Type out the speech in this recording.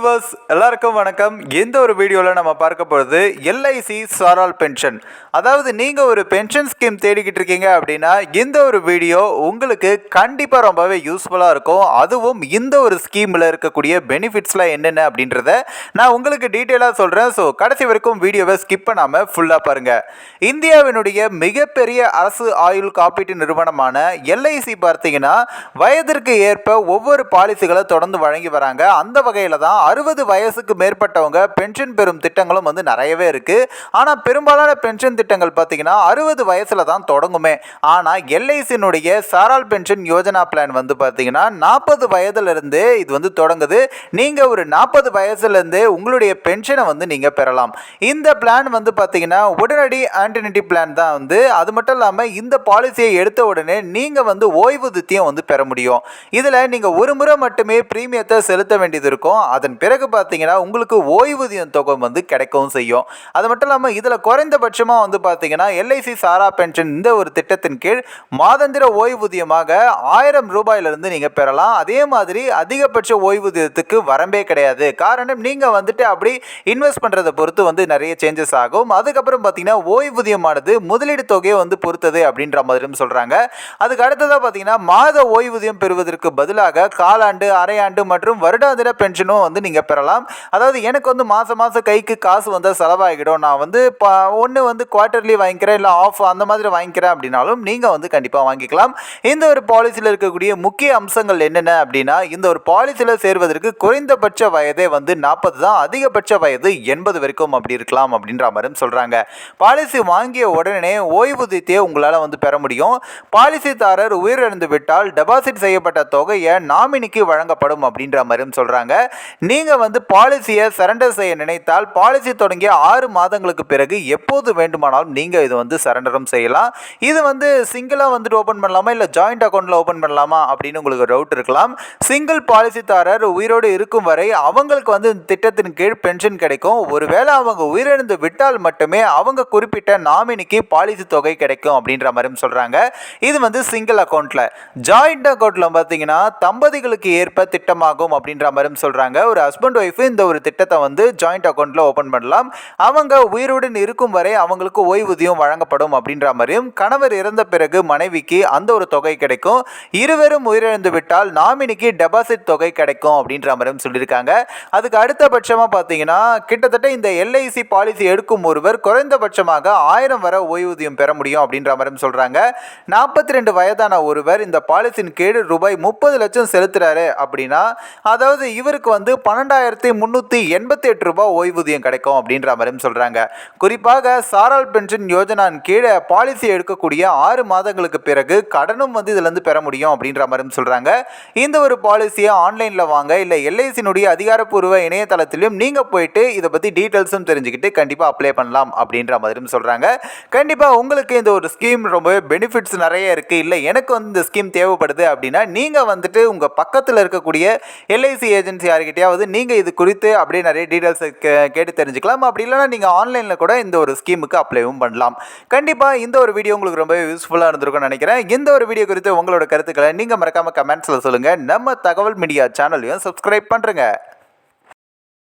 Viewers எல்லாருக்கும் வணக்கம். எந்த ஒரு வீடியோவில் நம்ம பார்க்க போகிறது எல்ஐசி சாரால் பென்ஷன் அதாவது நீங்கள் ஒரு பென்ஷன் ஸ்கீம் தேடிக்கிட்டு இருக்கீங்க அப்படின்னா இந்த ஒரு வீடியோ உங்களுக்கு கண்டிப்பாக ரொம்பவே யூஸ்ஃபுல்லாக இருக்கும். அதுவும் இந்த ஒரு ஸ்கீமில் இருக்கக்கூடிய பெனிஃபிட்ஸ்லாம் என்னென்ன அப்படின்றத நான் உங்களுக்கு டீட்டெயிலாக சொல்கிறேன் ஸோ கடைசி வரைக்கும் வீடியோவை ஸ்கிப் பண்ணாமல் ஃபுல்லாக பாருங்கள் இந்தியாவினுடைய மிகப்பெரிய அரசு ஆயுள் காப்பீட்டு நிறுவனமான எல்ஐசி பார்த்தீங்கன்னா வயதிற்கு ஏற்ப ஒவ்வொரு பாலிசிகளை தொடர்ந்து வழங்கி வராங்க. அந்த வகையில் தான் அறுபது வயசுக்கு மேற்பட்டவங்க பென்ஷன் பெறும் திட்டங்களும் வந்து நிறையவே இருக்குது ஆனால் பெரும்பாலான பென்ஷன் திட்டங்கள் பார்த்தீங்கன்னா அறுபது வயசில் தான் தொடங்குமே. ஆனால் எல்ஐசியினுடைய சாரால் பென்ஷன் யோஜனா பிளான் வந்து பார்த்தீங்கன்னா நாற்பது வயதுலேருந்தே இது வந்து தொடங்குது. நீங்கள் ஒரு நாற்பது வயசுலேருந்தே உங்களுடைய பென்ஷனை வந்து நீங்கள் பெறலாம். இந்த பிளான் வந்து பார்த்தீங்கன்னா உடனடி ஆன்டினிட்டி பிளான் தான் வந்து. அது மட்டும் இல்லாமல் இந்த பாலிசியை எடுத்த உடனே நீங்கள் வந்து ஓய்வூதியத்தையும் வந்து பெற முடியும். இதில் நீங்கள் ஒரு முறை மட்டுமே ப்ரீமியத்தை செலுத்த வேண்டியது இருக்கும். அதன் பிறகு பார்த்தீங்கன்னா உங்களுக்கு ஓய்வூதியம் தொகை வந்து கிடைக்கவும் செய்யும். அது மட்டும் இல்லாமல் இதில் குறைந்தபட்சமாக வந்து பார்த்தீங்கன்னா எல்ஐசி சாரா பென்ஷன் இந்த ஒரு திட்டத்தின் கீழ் மாதந்திர ஓய்வூதியமாக ஆயிரம் ரூபாயிலிருந்து நீங்கள் பெறலாம். அதே மாதிரி அதிகபட்ச ஓய்வூதியத்துக்கு வரம்பே கிடையாது. காரணம் நீங்கள் வந்துட்டு அப்படி இன்வெஸ்ட் பண்ணுறதை பொறுத்து வந்து நிறைய சேஞ்சஸ் ஆகும். அதுக்கப்புறம் பார்த்தீங்கன்னா ஓய்வூதியமானது முதலீடு தொகையை வந்து பொறுத்தது அப்படின்ற மாதிரியும் சொல்கிறாங்க அதுக்கு அடுத்ததாக பார்த்தீங்கன்னா மாத ஓய்வூதியம் பெறுவதற்கு பதிலாக காலாண்டு அரையாண்டு மற்றும் வருடாந்திர பென்ஷனும் வந்து நீங்கள் பெறலாம். அதாவது எனக்கு வந்து மாதம் மாதம் கைக்கு காசு வந்து செலவாகிடும் நான் வந்து ஒன்று வந்து குவார்ட்டர்லி வாங்கிக்கிறேன் இல்லை ஆஃப் அந்த மாதிரி வாங்கிக்கிறேன் அப்படின்னாலும் நீங்கள் வந்து கண்டிப்பாக வாங்கிக்கலாம். இந்த ஒரு பாலிசியில் இருக்கக்கூடிய முக்கிய அம்சங்கள் என்னென்ன அப்படின்னா இந்த ஒரு பாலிசியில் சேர்வதற்கு குறைந்தபட்ச வயதே வந்து நாற்பது தான் அதிகபட்ச வயது எண்பது வரைக்கும் அப்படி இருக்கலாம் அப்படின்ற மாதிரியும் சொல்கிறாங்க பாலிசி வாங்கிய உடனே ஓய்வூதியத்தையே உங்களால் வந்து பெற முடியும். பாலிசிதாரர் உயிரிழந்து விட்டால் டெபாசிட் செய்யப்பட்ட தொகையை நாமினிக்கு வழங்கப்படும் அப்படின்ற மாதிரியும் சொல்கிறாங்க நீங்கள் வந்து பாலிசியை சரண்டர் செய்ய நினைத்தால் பாலிசி தொடங்கிய ஆறு மாதங்களுக்கு பிறகு எப்போது வேண்டுமானாலும் நீங்கள் இது வந்து சரண்டரும் செய்யலாம். இது வந்து சிங்கிளாக வந்துட்டு ஓப்பன் பண்ணலாமா? இல்லை ஜாயிண்ட் அக்கௌண்ட்டில் ஓப்பன் பண்ணலாமா? அப்படின்னு உங்களுக்கு டவுட் இருக்கலாம். சிங்கிள் பாலிசிதாரர் உயிரோடு இருக்கும் வரை அவங்களுக்கு வந்து இந்த திட்டத்தின் கீழ் பென்ஷன் கிடைக்கும். ஒருவேளை அவங்க உயிரிழந்து விட்டால் மட்டுமே அவங்க குறிப்பிட்ட நாமினிக்கு பாலிசி தொகை கிடைக்கும் அப்படின்ற மாதிரியும் சொல்கிறாங்க இது வந்து சிங்கிள் அக்கௌண்ட்டில் ஜாயிண்ட் அக்கௌண்ட்டில் பார்த்தீங்கன்னா தம்பதிகளுக்கு ஏற்ப திட்டமாகும் அப்படின்ற மாதிரியும் சொல்கிறாங்க ஒரு ஹஸ்பண்ட் ஒய்ஃபு இந்த ஒரு திட்டத்தை வந்து ஜாயிண்ட் அக்கௌண்ட்டில் ஓப்பன் பண்ணலாம். அவங்க உயிருடன் இருக்கும் வரை அவங்களுக்கு ஓய்வூதியம் வழங்கப்படும் அப்படின்ற மாதிரியும் கணவர் இறந்த பிறகு மனைவிக்கு அந்த ஒரு தொகை கிடைக்கும். இருவரும் உயிரிழந்து விட்டால் நாமினிக்கு டெபாசிட் தொகை கிடைக்கும் அப்படின்ற மாதிரியும் சொல்லியிருக்காங்க. அதுக்கு அடுத்தபட்சமாக பார்த்தீங்கன்னா கிட்டத்தட்ட இந்த எல்ஐசி பாலிசி எடுக்கும் ஒருவர் குறைந்தபட்சமாக ஆயிரம் வரை ஓய்வூதியம் பெற முடியும் அப்படின்ற மாதிரியும் சொல்கிறாங்க நாற்பத்தி ரெண்டு வயதான ஒருவர் இந்த பாலிசியின் கீழ் ரூபாய் முப்பது லட்சம் செலுத்துறாரு அப்படின்னா அதாவது இவருக்கு வந்து பன்னெண்டாயிரத்தி முந்நூற்றி எண்பத்தி எட்டு ரூபாய் ஓய்வூதியம் கிடைக்கும் அப்படின்ற மாதிரியும் சொல்கிறாங்க குறிப்பாக சாரால் பென்ஷன் யோஜனான் கீழே பாலிசி எடுக்கக்கூடிய ஆறு மாதங்களுக்கு பிறகு கடனும் வந்து இதுலேருந்து பெற முடியும் அப்படின்ற மாதிரியும் சொல்கிறாங்க இந்த ஒரு பாலிசியை ஆன்லைனில் வாங்க இல்லை எல்ஐசினுடைய அதிகாரப்பூர்வ இணையதளத்திலும் நீங்கள் போயிட்டு இதை பற்றி டீட்டெயில்ஸும் தெரிஞ்சுக்கிட்டு கண்டிப்பாக அப்ளை பண்ணலாம் அப்படின்ற மாதிரியும் சொல்கிறாங்க கண்டிப்பாக உங்களுக்கு இந்த ஒரு ஸ்கீம் ரொம்பவே பெனிஃபிட்ஸ் நிறைய இருக்குது இல்லை எனக்கு வந்து இந்த ஸ்கீம் தேவைப்படுது அப்படின்னா நீங்கள் வந்துட்டு உங்கள் பக்கத்தில் இருக்கக்கூடிய எல்ஐசி ஏஜென்சி யார்கிட்டயாவது நீங்கள் இது குறித்து அப்படியே நிறைய டீட்டெயில்ஸ் கேட்டு தெரிஞ்சுக்கலாம். அப்படி இல்லைனா நீங்கள் ஆன்லைனில் கூட இந்த ஒரு ஸ்கீமுக்கு அப்ளைவும் பண்ணலாம். கண்டிப்பாக இந்த ஒரு வீடியோ உங்களுக்கு ரொம்பவே யூஸ்ஃபுல்லாக இருந்திருக்கும்னு நினைக்கிறேன். இந்த ஒரு வீடியோ குறித்து உங்களோட கருத்துக்களை நீங்கள் மறக்காமல் கமெண்ட்ஸில் சொல்லுங்கள் நம்ம தகவல் மீடியா சேனலையும் சப்ஸ்கிரைப் பண்ணுறேங்க